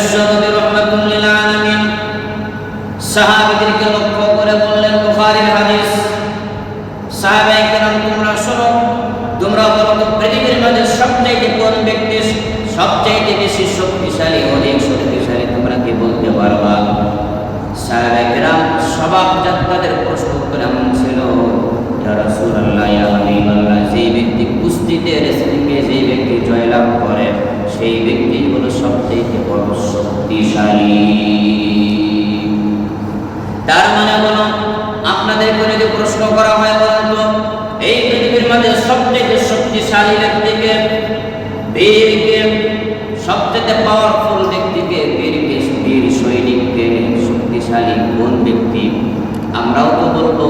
বিশ্বনবী রহমাতুল্লিল আলামিন সাহাবাদেরকে লক্ষ্য করে বললেন, বুখারীর হাদিস সাহাবায়ে কেরাম, তোমরা শোনো, তোমরা বলো তো, পৃথিবীর মধ্যে সবচাইতে কোন ব্যক্তি সবচাইতে বেশি শক্তিশালী, অধিক শক্তিশালী, তোমরা কি বলতে পারবা? সাহাবায়ে কেরাম সবাক যাত্রাদের প্রশ্ন উত্তর এমন ছিল রাসূলুল্লাহ, ইয়া হাবিবাল্লাহ, যে ব্যক্তি কুস্তিতে রেসলিংয়ে প্রশ্ন করা হয় বলেন তো এই পৃথিবীর মধ্যে সবচেয়ে শক্তিশালী ব্যক্তিকে, বীরকে, সবচেয়ে পাওয়ারফুল ব্যক্তিকে, বীরকে, বীর সৈনিককে, শক্তিশালী কোন ব্যক্তি আমরাও তো বলব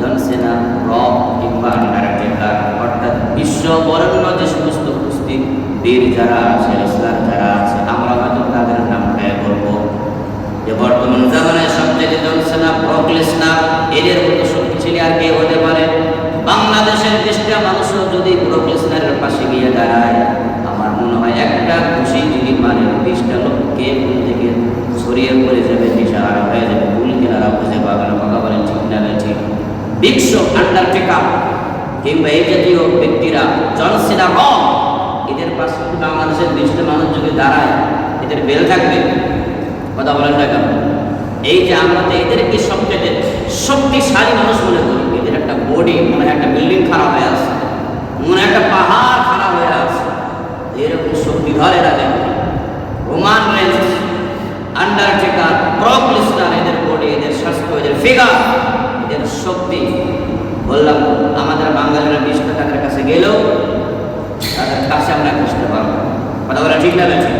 জনসেনা রক কিংবা আন্ডারটেকার অর্থাৎ বিশ্ব বরেণ্য যে সমস্ত কুস্তি বীর যারা আছে রেসলার যারা আছে, আমরা হয়তো তাদের নামটাই বলব। যে বর্তমান জামানায় সবচেয়ে জনসেনা প্রকলেসনা, এদের মতো আর হতে পারে, বাংলাদেশের দেশটা মানুষও যদি প্রকলেসনারের পাশে গিয়ে দাঁড়ায়, আমার মনে হয় একটা খুশি যদি মানে বিশটা লোক কে কোন থেকে ছড়িয়ে পড়ে যাবে দিশাহারা হয়ে যাবে ভুল কেনারা বুঝে পাবে না, কথা বলেন ঠিক না ঠিক। বিশ্ব আন্ডারটেকার কিংবা এই জাতীয় ব্যক্তিরা জনসেনা রক এদের পাশে বাংলাদেশের বিশটা মানুষ যদি দাঁড়ায়, এদের বেল থাকবে, কথা বলেন না কেন? এই যে আমরা তো এদেরকে সবচেয়ে শক্তিশালী মানুষ মনে করি। মনে হয় একটা বিল্ডিং খারাপ হয়ে আছে মনে একটা পাহাড় খারাপ হয়ে আছে এরকম শক্তিধর এরা দেখে Roman Reigns Undertaker Brock Lesnar এদের বডি এদের স্বাস্থ্য, এদের ফিগার এদের শক্তি। বললাম, আমাদের বাঙালিরা বিশটা তাদের কাছে গেলেও তাদের কাছে আমরা বুঝতে পারব কথা বলা ঠিক না ঠিক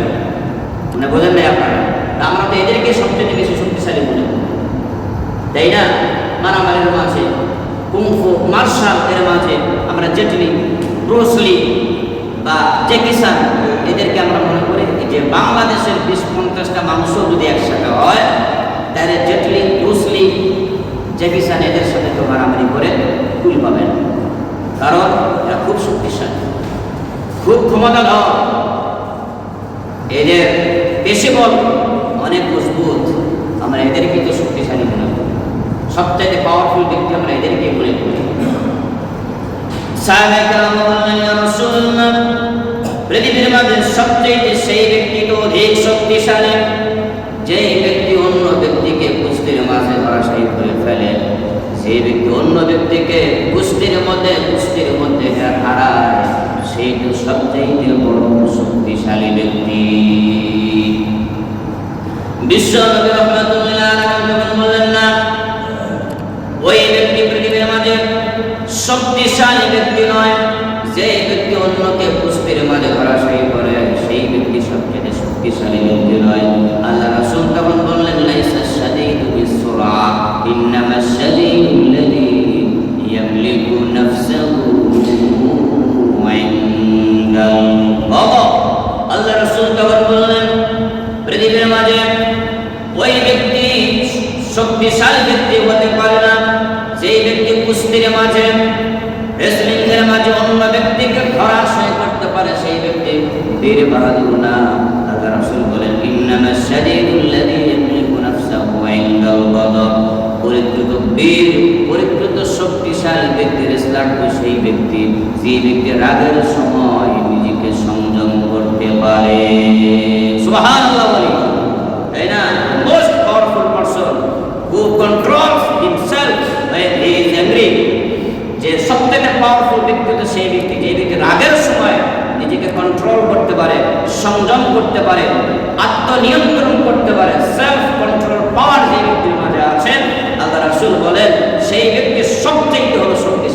মানে বোঝেন নাই আপনারা। আমরা তো এদেরকে সবচেয়ে বেশি শক্তিশালী মনে তাই না? কুংফু মার্শাল এর মাঝে আমরা জেটলি ব্রুসলি বা জেকিসান এদেরকে আমরা মনে করি যে বাংলাদেশের বিশ পঞ্চাশটা মানুষও যদি একসাথে হয়, তাহলে জেটলি ব্রুসলি জেকিসান এদের সাথে তো মারামারি করে কুল পাবেন। কারণ এরা খুব শক্তিশালী, খুব ক্ষমতা ক্ষমতাধর। এদের বেশি বল অনেক মজবুত। আমরা এদেরকে তো শক্তিশালী মনে করি। সবচাইতে পাওয়ারফুল ব্যক্তি আমরা এদেরকে মনে করি সাহাবায়ে কেরাম বললেন, "ইয়া রাসূলুল্লাহ, পৃথিবীর মাঝে সবচেয়ে সেই ব্যক্তি তো অধিক শক্তিশালী, যেই ব্যক্তি অন্য ব্যক্তিকে কুস্তির মাঝে ধরাশায়ী করে ফেলে। সেই ব্যক্তি অন্য ব্যক্তিকে কুস্তির মধ্যে কুস্তির মধ্যে হারায় সেই তো সবচেয়ে বড় শক্তিশালী ব্যক্তি। বিশ্ব রহমাতুল্লাহ শক্তিশালী ব্যক্তি নয় যে ব্যক্তি অন্যকে পুষ্পের মাঝে ধরাশায়ী করে সেই ব্যক্তি সবচেয়ে শক্তিশালী ব্যক্তি নয়। আল্লাহ রাসুল তখন বললেন লাইসা শাদীদু। কুস্তির মাঝে রেসলিংয়ের মাঝে অন্য ব্যক্তিকে ধরাশয় করতে পারে সেই ব্যক্তি। বীর বাহাদুর না আল্লাহ রাসূল বলেন শাদীদুল্লাযী ইয়ামলিকু নাফসাহু গদব বীর শক্তিশালী ব্যক্তি রেসলার তো সেই ব্যক্তি, যে ব্যক্তি রাগের সময় নিজেকে সংযম করতে পারে। পাওয়ারফুল ব্যক্তি হচ্ছে সেই ব্যক্তি যে ব্যক্তি রাগের সময় নিজেকে কন্ট্রোল করতে পারে, সংযম করতে পারে, আত্মনিয়ন্ত্রণ করতে পারে সেলফ কন্ট্রোল পাওয়ার যে ব্যক্তির মাঝে আছেন, আল্লাহ রাসুল বলেন, সেই ব্যক্তি সবচেয়ে হলো শক্তি